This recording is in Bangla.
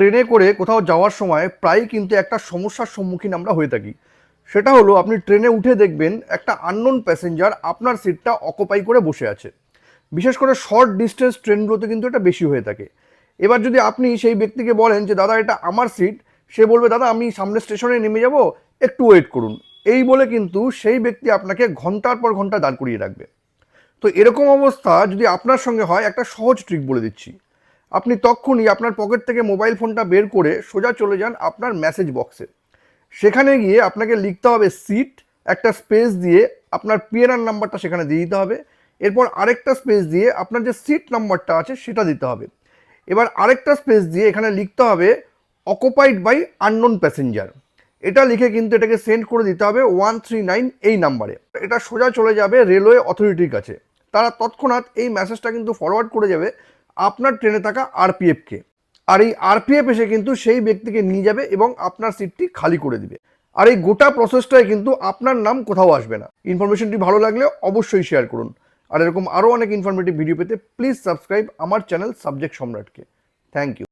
ট্রেনে করে কোথাও যাওয়ার সময় প্রায়ই কিন্তু একটা সমস্যার সম্মুখীন আমরা হয়ে থাকি। সেটা হলো, আপনি ট্রেনে উঠে দেখবেন একটা আননোন প্যাসেঞ্জার আপনার সিটটা অকুপাই করে বসে আছে। বিশেষ করে শর্ট ডিস্টেন্স ট্রেনগুলোতে কিন্তু এটা বেশি হয়ে থাকে। এবার যদি আপনি সেই ব্যক্তিকে বলেন যে, দাদা, এটা আমার সিট সে বলবে, দাদা, আমি সামনে স্টেশনে নেমে যাব, একটু ওয়েট করুন। এই বলে কিন্তু সেই ব্যক্তি আপনাকে ঘণ্টার পর ঘণ্টা দাঁড় করিয়ে রাখবে। তো এরকম অবস্থা যদি আপনার সঙ্গে হয়, একটা সহজ ট্রিক বলে দিচ্ছি। আপনি তখনই আপনার পকেট থেকে মোবাইল ফোনটা বের করে সোজা চলে যান আপনার মেসেজ বক্সে সেখানে গিয়ে আপনাকে লিখতে হবে সিট একটা স্পেস দিয়ে আপনার পিএনআর নাম্বারটা সেখানে দিয়ে দিতে হবে। এরপর আরেকটা স্পেস দিয়ে আপনার যে সিট নাম্বারটা আছে সেটা দিতে হবে। এবার আরেকটা স্পেস দিয়ে এখানে লিখতে হবে অকুপাইড বাই আননোন প্যাসেঞ্জার এটা লিখে কিন্তু এটাকে সেন্ড করে দিতে হবে ওয়ান থ্রি নাইন এই নাম্বারে এটা সোজা চলে যাবে রেলওয়ে অথরিটির কাছে। তারা তৎক্ষণাৎ এই মেসেজটা কিন্তু ফরওয়ার্ড করে যাবে। আপনার ট্রেনে থাকা আরপিএফকে। আর এই আরপিএফ এসে কিন্তু সেই ব্যক্তিকে নিয়ে যাবে এবং আপনার সিটটি খালি করে দিবে। আর এই গোটা প্রসেসটায় কিন্তু আপনার নাম কোথাও আসবে না। ইনফরমেশনটি ভালো লাগলে অবশ্যই শেয়ার করুন। আর এরকম আরও অনেক ইনফরমেটিভ ভিডিও পেতে প্লিজ সাবস্ক্রাইব আমার চ্যানেল সাবজেক্ট সম্রাটকে। Thank you